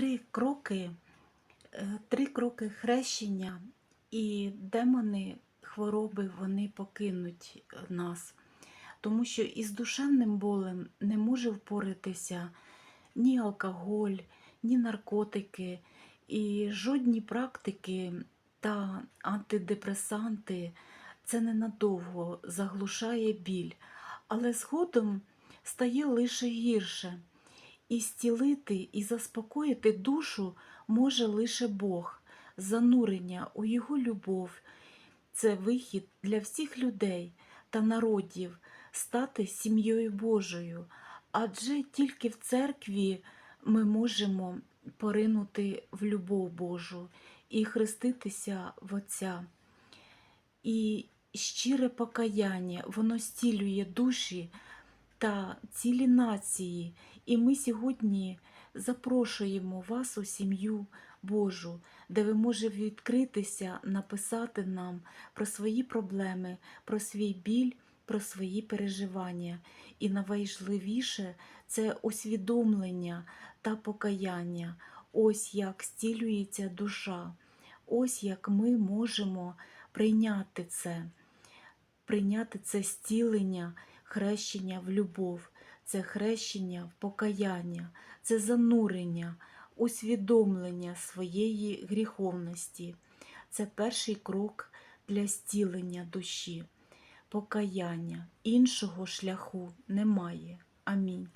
три кроки, е, три кроки хрещення, і демони, хвороби вони покинуть е, нас. Тому що із душевним болем не може впоратися ні алкоголь, ні наркотики, і жодні практики та антидепресанти це ненадовго заглушає біль, але згодом стає лише гірше. І зцілити і заспокоїти душу може лише Бог, занурення у Його любов. Це вихід для всіх людей та народів стати сім'єю Божою, адже тільки в церкві ми можемо поринути в любов Божу і хреститися в Отця. І щире покаяння, воно стілює душі та цілі нації. І ми сьогодні запрошуємо вас у сім'ю Божу, де ви можете відкритися, написати нам про свої проблеми, про свій біль, про свої переживання. І найважливіше це усвідомлення та покаяння. Ось як зцілюється душа, ось як ми можемо прийняти це, прийняти це зцілення, хрещення в любов, це хрещення в покаяння, це занурення, усвідомлення своєї гріховності. Це перший крок для зцілення душі, покаяння. Іншого шляху немає. Амінь.